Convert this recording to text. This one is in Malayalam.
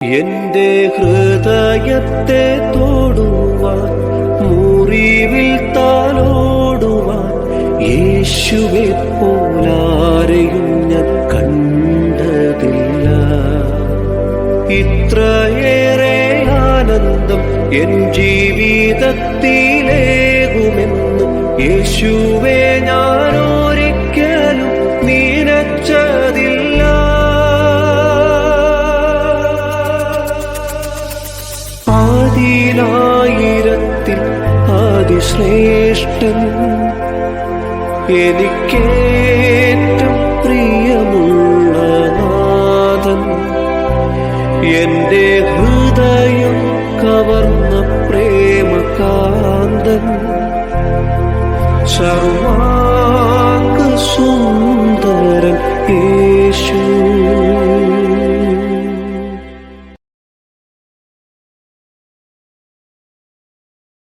എന്റെ ഹൃദയത്തെ തോടുവാൻ മുറിവിൽ താലോടുവാൻ യേശുവെ പോലാരെയും ഞാൻ കണ്ടതില്ല. ഇത്രയേറെ ആനന്ദം എൻ ജീവിതത്തിലേകുമെന്ന് യേശുവേ ഞാൻ ആദിയിലായിരത്തിൽ അതിശ്രേഷ്ഠൻ. എനിക്കേറ്റം പ്രിയമുള്ള എന്റെ ഹൃദയം കവർന്ന പ്രേമകാന്തൻ. സർവാംഗ സുന്ദരൻ യേശു.